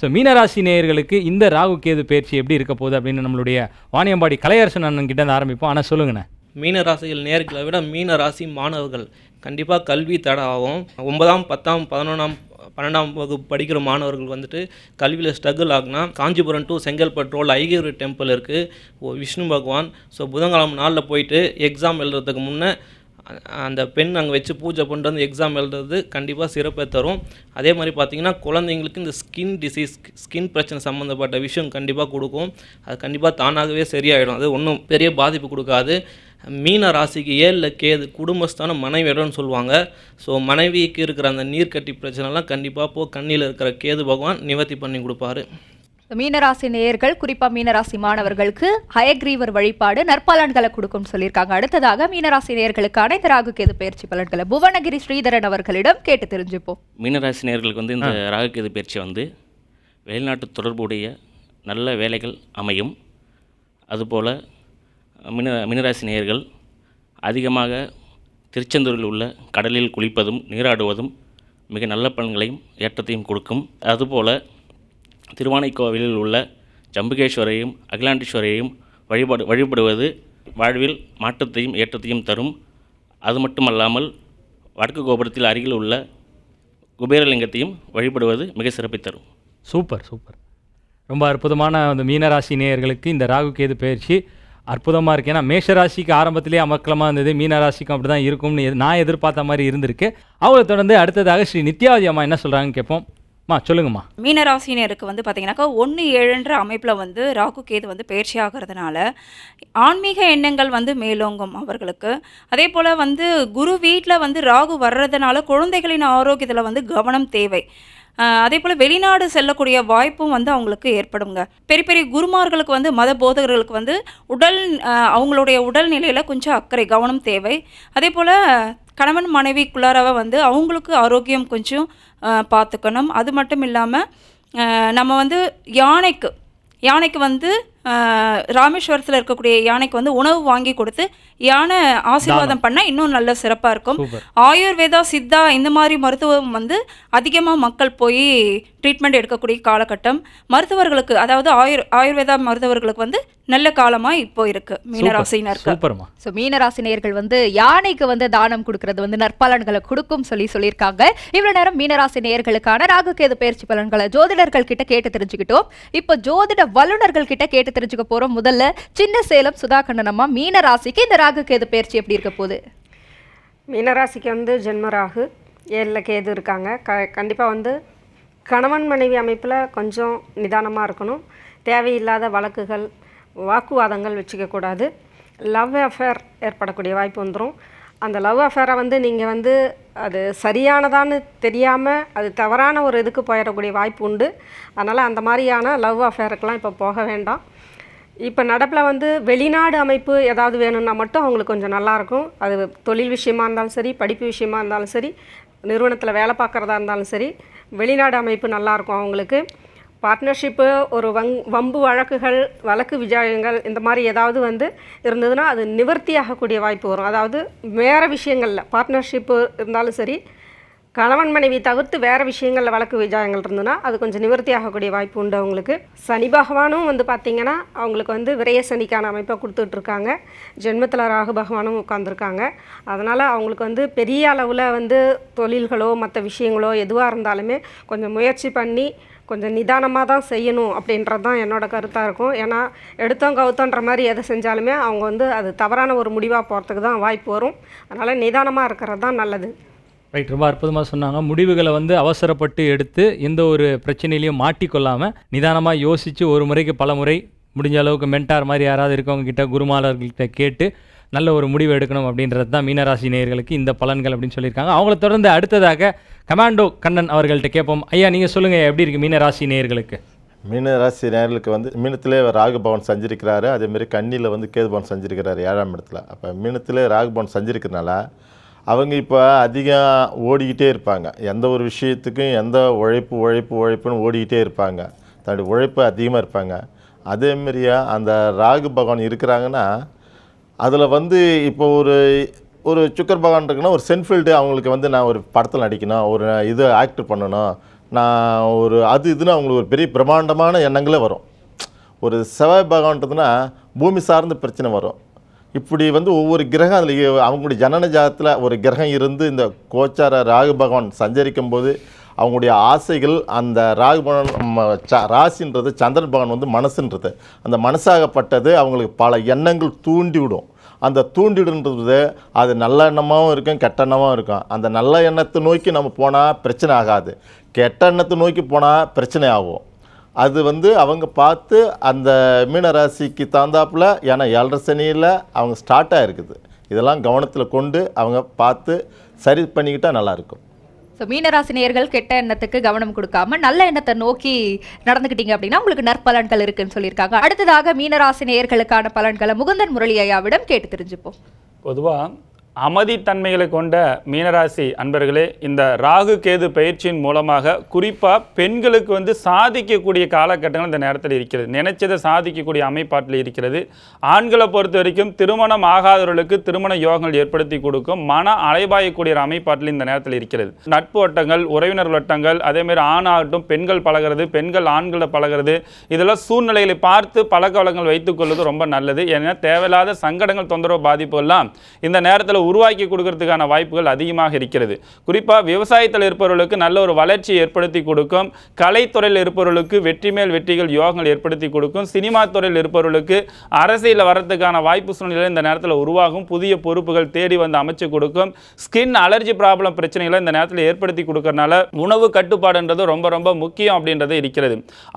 So மீனராசி நேயர்களுக்கு இந்த ராகு கேது பயிற்சி எப்படி இருக்க போகுது அப்படின்னு நம்மளுடைய வாணியம்பாடி கலையரசன் அண்ணன் கிட்ட ஆரம்பிப்போம். ஆனால் சொல்லுங்கண்ணே. மீன ராசிகள் நேர்களை விட மீன ராசி மாணவர்கள் கண்டிப்பாக கல்வி தடை ஆகும். ஒன்பதாம் பத்தாம் பதினொன்றாம் பன்னெண்டாம் வகுப்பு படிக்கிற மாணவர்கள் வந்துட்டு கல்வியில் ஸ்ட்ரகிள் ஆகுனா காஞ்சிபுரம் டு செங்கல்பட்டு ரோல் ஐகிரி டெம்பிள் இருக்குது விஷ்ணு பகவான். ஸோ புதன்கிழமை நாளில் போயிட்டு எக்ஸாம் எழுதுறதுக்கு முன்னே அந்த பெண் அங்கே வச்சு பூஜை பண்ணிட்டு வந்து எக்ஸாம் எழுதுறது கண்டிப்பாக சிறப்பை தரும். அதே மாதிரி பார்த்தீங்கன்னா குழந்தைங்களுக்கு இந்த ஸ்கின் டிசீஸ் ஸ்கின் பிரச்சனை சம்மந்தப்பட்ட விஷயம் கண்டிப்பாக கொடுக்கும். அது கண்டிப்பாக தானாகவே சரியாயிடும். அது ஒன்றும் பெரிய பாதிப்பு கொடுக்காது. மீன ராசிக்கு ஏழில் கேது குடும்பஸ்தான மனைவி இடம்னு சொல்லுவாங்க. ஸோ மனைவிக்கு இருக்கிற அந்த நீர்க்கட்டி பிரச்சனைலாம் கண்டிப்பாக போ கண்ணியில் இருக்கிற கேது பகவான் நிவர்த்தி பண்ணி கொடுப்பாரு. மீனராசி நேயர்கள் குறிப்பா மீனராசி மாணவர்களுக்கு ஹயக்ரீவர் வழிபாடு நற்பலன்களை கொடுக்கும்னு சொல்லியிருக்காங்க. அடுத்ததாக மீனராசி நேயர்களுக்கான இந்த ராகு கேது பயிற்சி பலன்களை புவனகிரி ஸ்ரீதரன் அவர்களிடம் கேட்டு தெரிஞ்சுப்போம். மீனராசி நேயர்களுக்கு வந்து இந்த ராகுகேது பயிற்சி வந்து வெளிநாட்டு தொடர்புடைய நல்ல வேலைகள் அமையும். அதுபோல் மீன மீனராசி நேயர்கள் அதிகமாக திருச்செந்தூரில் உள்ள கடலில் குளிப்பதும் நீராடுவதும் மிக நல்ல பலன்களையும் ஏற்றத்தையும் கொடுக்கும். அதுபோல் திருவானைக்கோவிலில் உள்ள ஜம்புகேஸ்வரையும் அகிலாண்டீஸ்வரையும் வழிபாடு வழிபடுவது வாழ்வில் மாற்றத்தையும் ஏற்றத்தையும் தரும். அது மட்டுமல்லாமல் வடக்கு கோபுரத்தில் அருகில் உள்ள குபேரலிங்கத்தையும் வழிபடுவது மிக சிறப்பை தரும். Super super. ரொம்ப அற்புதமான அந்த மீனராசி நேயர்களுக்கு இந்த ராகு கேது பயிற்சி அற்புதமாக இருக்குது ஏன்னா மேஷராசிக்கு ஆரம்பத்திலே அமக்கலமாக இருந்தது மீனராசிக்கும் அப்படி தான் இருக்கும்னு எது- நான் எதிர்பார்த்த மாதிரி இருந்திருக்கு. அவங்களை தொடர்ந்து அடுத்ததாக ஸ்ரீ நித்யாவதி அம்மா என்ன சொல்கிறாங்கன்னு கேட்போம். மா சொல்லுங்கம்மா. மீனராசினருக்கு வந்து பார்த்தீங்கன்னாக்கா ஒன்று ஏழுன்ற அமைப்பில் வந்து ராகு கேது வந்து பயிற்சி ஆகிறதுனால ஆன்மீக எண்ணங்கள் வந்து மேலோங்கும் அவர்களுக்கு. அதே போல் வந்து குரு வீட்டில் வந்து ராகு வர்றதுனால குழந்தைகளின் ஆரோக்கியத்தில் வந்து கவனம் தேவை. அதே போல் வெளிநாடு செல்லக்கூடிய வாய்ப்பும் வந்து அவங்களுக்கு ஏற்படுங்க. பெரிய பெரிய குருமார்களுக்கு வந்து மத போதகர்களுக்கு வந்து உடல் அவங்களுடைய உடல் நிலையில் கொஞ்சம் அக்கறை கவனம் தேவை. அதே போல் கணவன் மனைவிக்குள்ளாரவ வந்து அவங்களுக்கு ஆரோக்கியம் கொஞ்சம் பார்த்துக்கணும் அது மட்டும் இல்லாமல் நம்ம வந்து யானைக்கு யானைக்கு வந்து ராமேஸ்வரத்தில் இருக்கக்கூடிய யானைக்கு வந்து உணவு வாங்கி கொடுத்து யானை ஆசீர்வாதம் பண்ணால் இன்னும் நல்ல சிறப்பாக இருக்கும். ஆயுர்வேதா சித்தா இந்த மாதிரி மருத்துவம் வந்து அதிகமாக மக்கள் போய் ட்ரீட்மெண்ட் எடுக்கக்கூடிய காலகட்டம். மருத்துவர்களுக்கு அதாவது ஆயுர் ஆயுர்வேதா மருத்துவர்களுக்கு வந்து நல்ல காலமாக இப்போ இருக்கு மீனராசினருக்கு சூப்பர்மா. ஸோ மீனராசி நேயர்கள் வந்து யானைக்கு வந்து தானம் கொடுக்கறது வந்து நற்பலன்களை கொடுக்கும் சொல்லி சொல்லியிருக்காங்க. இவ்வளவு நேரம் மீனராசி நேயர்களுக்கான ராகு கேது பயிற்சி பலன்களை ஜோதிடர்கள் கிட்ட கேட்டு தெரிஞ்சுக்கிட்டோம். இப்போ ஜோதிட வல்லுநர்கள் கிட்ட கேட்டு தெரிஞ்சுக்க போறோம். முதல்ல சின்ன சேலம் சுதா கண்ணனம்மா மீனராசிக்கு இந்த ராகு கேது பயிற்சி எப்படி இருக்க போகுது? மீனராசிக்கு வந்து ஜென்மராகு ஏழில் கேது இருக்காங்க. க கண்டிப்பாக வந்து கணவன் மனைவி அமைப்பில் கொஞ்சம் நிதானமாக இருக்கணும். தேவையில்லாத வழக்குகள் வாக்குவாதங்கள் வச்சுக்கக்கூடாது லவ் அஃபேர் ஏற்படக்கூடிய வாய்ப்பு வந்துடும் அந்த லவ் அஃபேரை வந்து நீங்கள் வந்து அது சரியானதான்னு தெரியாமல் அது தவறான ஒரு இதுக்கு போயிடக்கூடிய வாய்ப்பு உண்டு. அதனால் அந்த மாதிரியான லவ் அஃபேருக்கெலாம் இப்போ போக வேண்டாம். இப்போ நடப்பில் வந்து வெளிநாடு அமைப்பு ஏதாவது வேணும்னா மட்டும் அவங்களுக்கு கொஞ்சம் நல்லாயிருக்கும் அது தொழில் விஷயமா இருந்தாலும் சரி படிப்பு விஷயமா இருந்தாலும் சரி நிறுவனத்தில் வேலை பார்க்குறதா இருந்தாலும் சரி வெளிநாடு அமைப்பு நல்லாயிருக்கும் அவங்களுக்கு. பார்ட்னர்ஷிப்பு ஒரு வங் வம்பு வழக்குகள் வழக்கு விஜயங்கள் இந்த மாதிரி ஏதாவது வந்து இருந்ததுன்னா அது நிவர்த்தியாகக்கூடிய வாய்ப்பு வரும். அதாவது வேறு விஷயங்களில் பார்ட்னர்ஷிப்பு இருந்தாலும் சரி கணவன் மனைவி தவிர்த்து வேறு விஷயங்களில் வழக்கு விஜயங்கள் இருந்ததுன்னா அது கொஞ்சம் நிவர்த்தி ஆகக்கூடிய வாய்ப்பு உண்டு அவங்களுக்கு. சனி பகவானும் வந்து பார்த்திங்கன்னா அவங்களுக்கு வந்து விரய சனிக்கான அமைப்பை கொடுத்துட்ருக்காங்க. ஜென்மத்தில் ராகு பகவானும் உட்காந்துருக்காங்க அதனால் அவங்களுக்கு வந்து பெரிய அளவில் வந்து தொழில்களோ மற்ற விஷயங்களோ எதுவாக இருந்தாலுமே கொஞ்சம் முயற்சி பண்ணி கொஞ்சம் நிதானமாக தான் செய்யணும் அப்படின்றது தான் என்னோட கருத்தாக இருக்கும். ஏன்னா எடுத்தோம் கவுத்தோன்ற மாதிரி எதை செஞ்சாலுமே அவங்க வந்து அது தவறான ஒரு முடிவாக போகிறதுக்கு தான் வாய்ப்பு வரும். அதனால் நிதானமாக இருக்கிறது தான் நல்லது. ரைட் ரொம்ப அற்புதமாக சொன்னாங்க. முடிவுகளை வந்து அவசரப்பட்டு எடுத்து எந்த ஒரு பிரச்சனையிலையும் மாட்டிக்கொள்ளாமல் நிதானமாக யோசித்து ஒரு முறைக்கு பல முறை முடிஞ்ச அளவுக்கு மென்டார் மாதிரி யாராவது இருக்கவங்க கிட்ட குருமாலர்கள்கிட்ட கேட்டு நல்ல ஒரு முடிவு எடுக்கணும் அப்படின்றது தான் மீனராசி நேயர்களுக்கு இந்த பலன்கள் அப்படின்னு சொல்லியிருக்காங்க. அவங்கள தொடர்ந்து அடுத்ததாக கமாண்டோ கண்ணன் அவர்கள்ட்ட கேட்போம். ஐயா நீங்கள் சொல்லுங்கள் எப்படி இருக்குது மீனராசி நேயர்களுக்கு? மீன ராசி நேர்களுக்கு வந்து மீனத்திலே ராகுபவன் சஞ்சரிக்கிறாரு. அதேமாரி கண்ணியில் வந்து கேதுபவன் சஞ்சரிக்கிறாரு ஏழாம் இடத்துல. அப்போ மீனத்திலே ராகுபவன் சஞ்சிருக்கிறனால அவங்க இப்போ அதிகம் ஓடிக்கிட்டே இருப்பாங்க. எந்த ஒரு விஷயத்துக்கும் எந்த உழைப்பு உழைப்பு உழைப்புன்னு ஓடிக்கிட்டே இருப்பாங்க. தன்னுடைய உழைப்பு அதிகமாக இருப்பாங்க. அதேமாரியா அந்த ராகு பகவான் இருக்கிறாங்கன்னா அதில் வந்து இப்போ ஒரு ஒரு சுக்கர் பகவான் இருக்குன்னா ஒரு சென்ஃபீல்டு அவங்களுக்கு வந்து நான் ஒரு படத்தில் நடிக்கணும் ஒரு இது ஆக்ட் பண்ணணும். நான் ஒரு அது இதுன்னு அவங்களுக்கு ஒரு பெரிய பிரம்மாண்டமான எண்ணங்களே வரும். ஒரு செவ்வாய் பகவான்றதுன்னா பூமி சார்ந்த பிரச்சனை வரும். இப்படி வந்து ஒவ்வொரு கிரகம் அதில் அவங்களுடைய ஜனன ஜாதத்தில் ஒரு கிரகம் இருந்து இந்த கோச்சார ராகு பகவான் சஞ்சரிக்கும் போது அவங்களுடைய ஆசைகள் அந்த ராகு பகவான் ம- ச- ராசின்றது சந்திரன் பகவான் வந்து மனசுன்றது. அந்த மனசாகப்பட்டது அவங்களுக்கு பல எண்ணங்கள் தூண்டிவிடும். அந்த தூண்டிடுன்றது அது நல்ல எண்ணமாகவும் இருக்கும் கெட்ட எண்ணமாகவும் இருக்கும். அந்த நல்ல எண்ணத்தை நோக்கி நம்ம போனால் பிரச்சனை ஆகாது. கெட்ட எண்ணத்தை நோக்கி போனால் பிரச்சனை ஆகும். அது வந்து அவங்க பார்த்து அந்த மீனராசிக்கு தகுந்தாப்புல ஏன்னா ஏழரை சனியில் அவங்க ஸ்டார்ட் ஆகிருக்குது இதெல்லாம் கவனத்தில் கொண்டு அவங்க பார்த்து சரி பண்ணிக்கிட்டால் நல்லாயிருக்கும். ஸோ மீனராசி நேயர்கள் கெட்ட எண்ணத்துக்கு கவனம் கொடுக்காம நல்ல எண்ணத்தை நோக்கி நடந்துக்கிட்டீங்க அப்படின்னா உங்களுக்கு நற்பலன்கள் இருக்குன்னு சொல்லியிருக்காங்க. அடுத்ததாக மீனராசி நேயர்களுக்கான பலன்களை முகுந்தன் முரளி ஐயாவிடம் கேட்டு தெரிஞ்சுப்போம். பொதுவாக அமைதித்தன்மைகளை கொண்ட மீனராசி அன்பர்களே இந்த ராகு கேது பயிற்சியின் மூலமாக குறிப்பாக பெண்களுக்கு வந்து சாதிக்கக்கூடிய காலகட்டங்கள் இந்த நேரத்தில் இருக்கிறது. நினைச்சதை சாதிக்கக்கூடிய அமைப்பாட்டில் இருக்கிறது. ஆண்களை பொறுத்த வரைக்கும் திருமணம் ஆகாதவர்களுக்கு திருமண யோகங்கள் ஏற்படுத்தி கொடுக்கும் மன அலைபாயக்கூடிய அமைப்பாட்டில் இந்த நேரத்தில் இருக்கிறது. நட்பு வட்டங்கள் உறவினர் வட்டங்கள் அதேமாதிரி ஆண் ஆகட்டும் பெண்கள் பழகிறது பெண்கள் ஆண்களை பழகிறது இதெல்லாம் சூழ்நிலைகளை பார்த்து பழக்க வழக்கங்கள் வைத்துக் கொள்வது ரொம்ப நல்லது. ஏன்னா தேவையில்லாத சங்கடங்கள் தொந்தரவு பாதிப்பு எல்லாம் இந்த நேரத்தில் உருவாக்கி கொடுக்கறதுக்கான வாய்ப்புகள் அதிகமாக இருக்கிறது. குறிப்பாக விவசாயத்தில் இருப்பவர்களுக்கு நல்ல ஒரு வளர்ச்சியை ஏற்படுத்தி கொடுக்கும் கலைத்துறையில் இருப்பவர்களுக்கு வெற்றி மேல் வெற்றிகள் யோகங்கள் ஏற்படுத்தி கொடுக்கும் சினிமா துறையில் இருப்பவர்களுக்கு அரசியலில் வரத்துக்கான வாய்ப்பு சூழ்நிலை இந்த நேரத்தில் உருவாகும் புதிய பொறுப்புகள் தேடி வந்து அமைச்சு கொடுக்கும் ஸ்கின் அலர்ஜி ப்ராப்ளம் பிரச்சனைகளை இந்த நேரத்தில் ஏற்படுத்தி கொடுக்கறனால உணவு கட்டுப்பாடுன்றது ரொம்ப ரொம்ப முக்கியம் அப்படின்றது இருக்கிறது.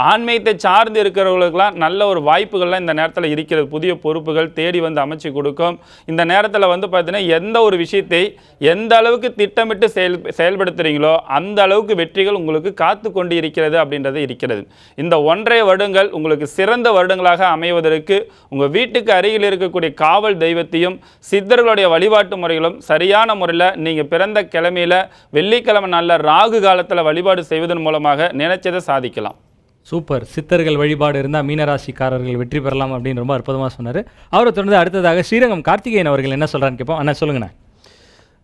ஆன்மீகத்தை சார்ந்து இருக்கிறவர்களுக்கெல்லாம் நல்ல ஒரு வாய்ப்புகள்லாம் இந்த நேரத்தில் இருக்கிறது. புதிய பொறுப்புகள் தேடி வந்து அமைச்சு கொடுக்கும். இந்த நேரத்தில் வந்து பார்த்தீங்கன்னா எந்த ஒரு விஷயத்தை எந்த அளவுக்கு திட்டமிட்டு செயல் செயல்படுத்துகிறீங்களோ அந்த அளவுக்கு வெற்றிகள் உங்களுக்கு காத்து கொண்டு இருக்கிறது அப்படின்றது இருக்கிறது. இந்த ஒன்றரை வருடங்கள் உங்களுக்கு சிறந்த வருடங்களாக அமைவதற்கு உங்கள் வீட்டுக்கு அருகில் இருக்கக்கூடிய காவல் தெய்வத்தையும் சித்தர்களுடைய வழிபாட்டு முறைகளும் சரியான முறையில் நீங்கள் பிறந்த கிழமையில வெள்ளிக்கிழமை நல்ல ராகு காலத்தில் வழிபாடு செய்வதன் மூலமாக நினைச்சதை சாதிக்கலாம். சூப்பர். சித்தர்கள் வழிபாடு இருந்தால் மீனராசிக்காரர்கள் வெற்றி பெறலாம் அப்படின்னு ரொம்ப அற்புதமாக சொன்னார். அவரை தொடர்ந்து அடுத்ததாக ஸ்ரீரங்கம் கார்த்திகேயன் அவர்கள் என்ன சொல்கிறான்னு கேட்போம். அண்ணா சொல்லுங்கண்ணா.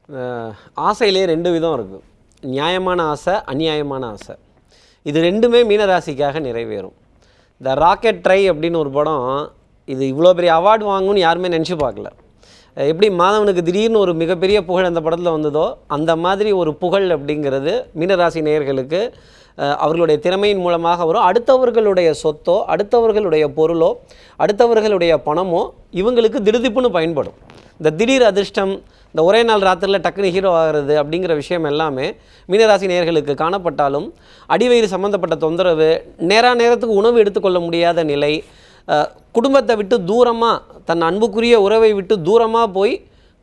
ஆசையிலேயே ஆசையிலே ரெண்டு விதம் இருக்குது நியாயமான ஆசை அநியாயமான ஆசை. இது ரெண்டுமே மீனராசிக்காக நிறைவேறும். இந்த ராக்கெட் ட்ரை அப்படின்னு ஒரு படம் இது இவ்வளோ பெரிய அவார்டு வாங்கும்னு யாருமே நினச்சி பார்க்கல. எப்படி மாதவனுக்கு திடீர்னு ஒரு மிகப்பெரிய புகழ் அந்த படத்தில் வந்ததோ அந்த மாதிரி ஒரு புகழ் அப்படிங்கிறது மீனராசி நேயர்களுக்கு அவர்களுடைய திறமையின் மூலமாக வரும். அடுத்தவர்களுடைய சொத்தோ அடுத்தவர்களுடைய பொருளோ அடுத்தவர்களுடைய பணமோ இவங்களுக்கு திடுதிப்புன்னு பயன்படும். இந்த திடீர் அதிர்ஷ்டம் இந்த ஒரே நாள் ராத்திரியில் டக்குனு ஹீரோ ஆகிறது அப்படிங்கிற விஷயம் எல்லாமே மீனராசி நேயர்களுக்கு காணப்பட்டாலும் அடிவயிறு சம்மந்தப்பட்ட தொந்தரவு நேரா நேரத்துக்கு உணவு எடுத்துக்கொள்ள முடியாத நிலை குடும்பத்தை விட்டு தூரமாக தன் அன்புக்குரிய உறவை விட்டு தூரமாக போய்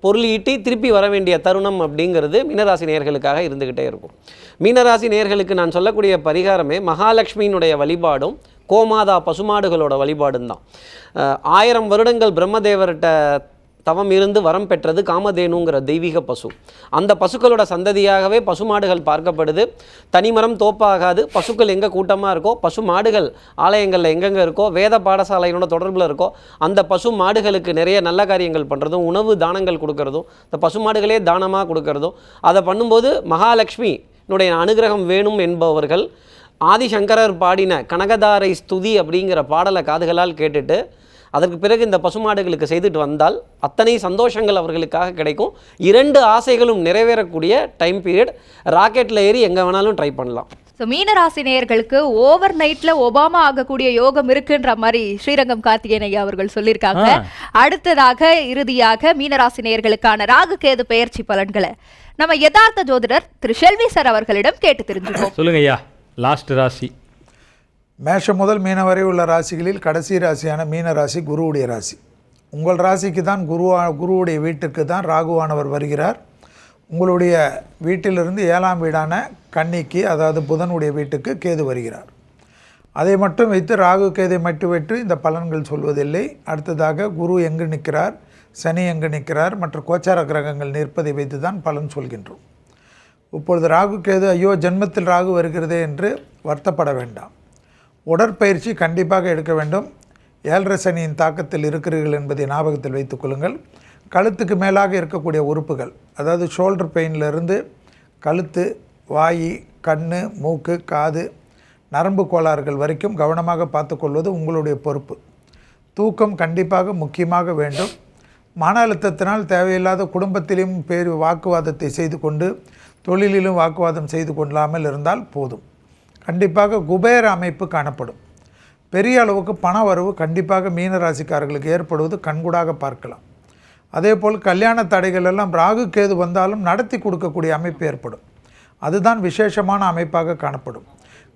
பொருள் ஈட்டி திருப்பி வர வேண்டிய தருணம் அப்படிங்கிறது மீனராசி நேயர்களுக்காக இருந்துக்கிட்டே இருக்கும். மீனராசி நேயர்களுக்கு நான் சொல்லக்கூடிய பரிகாரமே மகாலட்சுமியினுடைய வழிபாடும் கோமாதா பசுமாடுகளோட வழிபாடும் தான் ஆயிரம் வருடங்கள் பிரம்மதேவர்கிட்ட தவம் இருந்து வரம் பெற்றது காமதேனுங்கிற தெய்வீக பசு. அந்த பசுக்களோட சந்ததியாகவே பசுமாடுகள் பார்க்கப்படுது. தனிமரம் தோப்பாகாது. பசுக்கள் எங்கே கூட்டமாக இருக்கோ பசு மாடுகள் ஆலயங்களில் எங்கெங்கே இருக்கோ வேத பாடசாலையினோட தொடர்பில் இருக்கோ அந்த பசு மாடுகளுக்கு நிறைய நல்ல காரியங்கள் பண்ணுறதும் உணவு தானங்கள் கொடுக்கறதும் இந்த பசு மாடுகளே தானமாக கொடுக்கறதும் அதை பண்ணும்போது மகாலட்சுமினுடைய அனுகிரகம் வேணும் என்பவர்கள் ஆதிசங்கரர் பாடின கனகதாரை ஸ்துதி அப்படிங்கிற பாடலை காதுகளால் கேட்டுட்டு அதற்கு பிறகு இந்த பசுமாடுகளுக்கு செய்துட்டு வந்தால் அத்தனை சந்தோஷங்கள் அவர்களுக்காக கிடைக்கும். இரண்டு ஆசைகளும் நிறைவேறக்கூடிய டைம் பீரியட் ராக்கெட்டில் ஏறி எங்கே வேணாலும் ட்ரை பண்ணலாம். ஸோ மீனராசி நேயர்களுக்கு ஓவர் நைட்ல ஒபாமா ஆகக்கூடிய யோகம் இருக்குன்ற மாதிரி ஸ்ரீரங்கம் கார்த்திகேயன் ஐயா அவர்கள் சொல்லியிருக்காங்க. அடுத்ததாக இறுதியாக மீனராசி நேயர்களுக்கான ராகு கேது பெயர்ச்சி பலன்களை நம்ம யதார்த்த ஜோதிடர் திரு. ஷெல்வி சார் அவர்களிடம் கேட்டு தெரிஞ்சுப்போம். சொல்லுங்க ஐயா லாஸ்ட் ராசி. மேஷம் முதல் மீன வரை உள்ள ராசிகளில் கடைசி ராசியான மீன ராசி குருவுடைய ராசி. உங்கள் ராசிக்கு தான் குருவா குருவுடைய வீட்டிற்கு தான் ராகுவானவர் வருகிறார். உங்களுடைய வீட்டிலிருந்து ஏழாம் வீடான கன்னிக்கு அதாவது புதனுடைய வீட்டுக்கு கேது வருகிறார். அதை மட்டும் வைத்து ராகு கேதை மட்டும் வைத்து இந்த பலன்கள் சொல்வதில்லை. அடுத்ததாக குரு எங்கு நிற்கிறார்? சனி எங்கு நிற்கிறார்? மற்ற கோச்சார கிரகங்கள் நிற்பதை வைத்து தான் பலன் சொல்கின்றோம். இப்பொழுது ராகு கேது ஐயோ ஜென்மத்தில் ராகு வருகிறதே என்று வருத்தப்பட வேண்டாம். உடற்பயிற்சி கண்டிப்பாக எடுக்க வேண்டும். ஏழரை சனியின் தாக்கத்தில் இருக்கிறீர்கள் என்பதை ஞாபகத்தில் வைத்துக் கொள்ளுங்கள். கழுத்துக்கு மேலாக இருக்கக்கூடிய உறுப்புகள் அதாவது ஷோல்டர் பெயின்லேருந்து கழுத்து வாய் கண் மூக்கு காது நரம்பு கோளாறுகள் வரைக்கும் கவனமாக பார்த்துக்கொள்வது உங்களுடைய பொறுப்பு. தூக்கம் கண்டிப்பாக முக்கியமாக வேண்டும். மன அழுத்தத்தினால் தேவையில்லாத குடும்பத்திலும் பேர் வாக்குவாதத்தை செய்து கொண்டு தொழிலிலும் வாக்குவாதம் செய்து கொள்ளாமல் இருந்தால் போதும். கண்டிப்பாக குபேர அமைப்பு காணப்படும். பெரிய அளவுக்கு பண வரவு கண்டிப்பாக மீன ராசிக்காரர்களுக்கு ஏற்படுவது கண்கூடாக பார்க்கலாம். அதேபோல் கல்யாண தடைகள் எல்லாம் ராகு கேது வந்தாலும் நடத்தி கொடுக்கக்கூடிய அமைப்பு ஏற்படும். அதுதான் விசேஷமான அமைப்பாக காணப்படும்.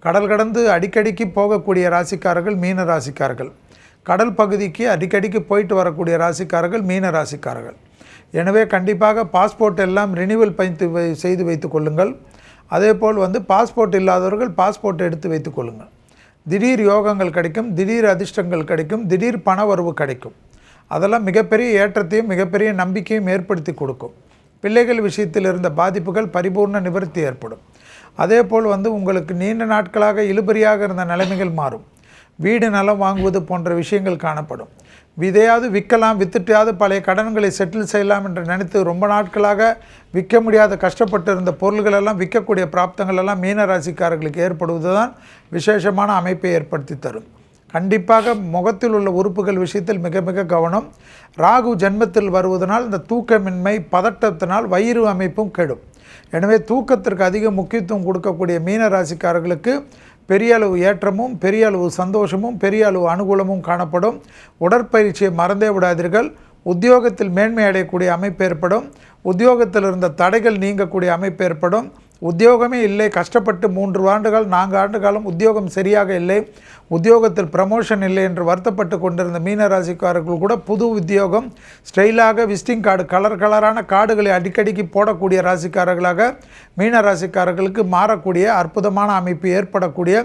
கடல் கடந்து அடிக்கடிக்கு போகக்கூடிய ராசிக்காரர்கள் மீன ராசிக்காரர்கள் கடல் பகுதிக்கு அடிக்கடிக்கு போயிட்டு வரக்கூடிய ராசிக்காரர்கள் மீன ராசிக்காரர்கள் எனவே கண்டிப்பாக பாஸ்போர்ட் எல்லாம் ரினிவல் பயந்து வை- செய்து வைத்துக் கொள்ளுங்கள். அதேபோல் வந்து பாஸ்போர்ட் இல்லாதவர்கள் பாஸ்போர்ட் எடுத்து வைத்துக்கொள்ளுங்கள் திடீர் யோகங்கள் கிடைக்கும் திடீர் அதிர்ஷ்டங்கள் கிடைக்கும் திடீர் பண வரவு கிடைக்கும். அதெல்லாம் மிகப்பெரிய ஏற்றத்தையும் மிகப்பெரிய நம்பிக்கையும் ஏற்படுத்தி கொடுக்கும். பிள்ளைகள் விஷயத்தில் இருந்த பாதிப்புகள் பரிபூர்ண நிவர்த்தி ஏற்படும். அதேபோல் வந்து உங்களுக்கு நீண்ட நாட்களாக இழுபறியாக இருந்த நிலைமைகள் மாறும். வீடு நலம் வாங்குவது போன்ற விஷயங்கள் காணப்படும். இதையாவது விற்கலாம் வித்துட்டாவது பழைய கடன்களை செட்டில் செய்யலாம் என்று நினைத்து ரொம்ப நாட்களாக விற்க முடியாத கஷ்டப்பட்டு இருந்த பொருள்களெல்லாம் விற்கக்கூடிய பிராப்தங்கள் எல்லாம் மீன ராசிக்காரர்களுக்கு ஏற்படுவது தான் விசேஷமான அமைப்பை ஏற்படுத்தி தரும். கண்டிப்பாக முகத்தில் உள்ள உறுப்புகள் விஷயத்தில் மிக மிக கவனம். ராகு ஜென்மத்தில் வருவதனால் இந்த தூக்கமின்மை பதட்டத்தினால் வயிறு அமைப்பும் கெடும். எனவே தூக்கத்திற்கு அதிக முக்கியத்துவம் கொடுக்கக்கூடிய மீன ராசிக்காரர்களுக்கு பெரிய அளவு ஏற்றமும் பெரிய அளவு சந்தோஷமும் பெரிய அளவு அனுகூலமும் காணப்படும். உடற்பயிற்சியை மறந்தே விடாதீர்கள். உத்தியோகத்தில் மேன்மை அடையக்கூடிய அமைப்பு ஏற்படும். உத்தியோகத்தில் இருந்த தடைகள் நீங்கக்கூடிய அமைப்பு ஏற்படும். உத்தியோகமே இல்லை கஷ்டப்பட்டு மூன்று ஆண்டுகள் நான்கு ஆண்டு காலம் உத்தியோகம் சரியாக இல்லை உத்தியோகத்தில் ப்ரமோஷன் இல்லை என்று வருத்தப்பட்டு கொண்டிருந்த மீன ராசிக்காரர்கள் கூட புது உத்தியோகம் ஸ்டைலாக விசிட்டிங் கார்டு கலர் கலரான கார்டுகளை அடிக்கடிக்கு போடக்கூடிய ராசிக்காரர்களாக மீன ராசிக்காரர்களுக்கு மாறக்கூடிய அற்புதமான அமைப்பு ஏற்படக்கூடிய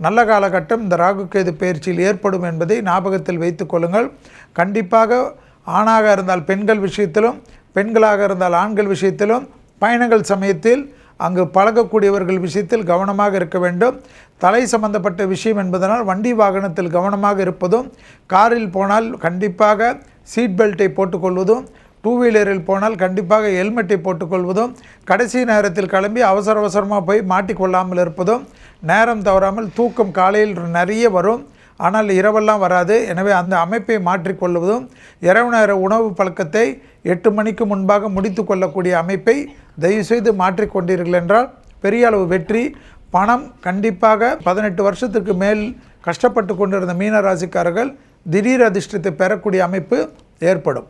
நல்ல காலகட்டம் இந்த ராகுகேது பயிற்சியில் ஏற்படும் என்பதை ஞாபகத்தில் வைத்துக்கொள்ளுங்கள் கண்டிப்பாக ஆணாக இருந்தால் பெண்கள் விஷயத்திலும் பெண்களாக இருந்தால் ஆண்கள் விஷயத்திலும் பயணங்கள் சமயத்தில் அங்கு பழகக்கூடியவர்கள் விஷயத்தில் கவனமாக இருக்க வேண்டும். தலை சம்பந்தப்பட்ட விஷயம் என்பதனால் வண்டி வாகனத்தில் கவனமாக இருப்பதும் காரில் போனால் கண்டிப்பாக சீட் பெல்ட்டை போட்டுக்கொள்வதும் டூ வீலரில் போனால் கண்டிப்பாக ஹெல்மெட்டை போட்டுக்கொள்வதும் கடைசி நேரத்தில் கிளம்பி அவசர அவசரமாக போய் மாட்டிக்கொள்ளாமல் இருப்பதும் நேரம் தவறாமல் தூக்கம் காலையில் நிறைய வரும். ஆனால் இரவெல்லாம் வராது. எனவே அந்த அமைப்பை மாற்றிக்கொள்வதும் இரவு நேர உணவு பழக்கத்தை எட்டு மணிக்கு முன்பாக முடித்து கொள்ளக்கூடிய அமைப்பை தயவுசெய்து மாற்றிக்கொண்டீர்கள் என்றால் பெரிய அளவு வெற்றி பணம் கண்டிப்பாக பதினெட்டு வருஷத்துக்கு மேல் கஷ்டப்பட்டு கொண்டிருந்த மீனராசிக்காரர்கள் திடீர் அதிர்ஷ்டத்தை பெறக்கூடிய அமைப்பு ஏற்படும்.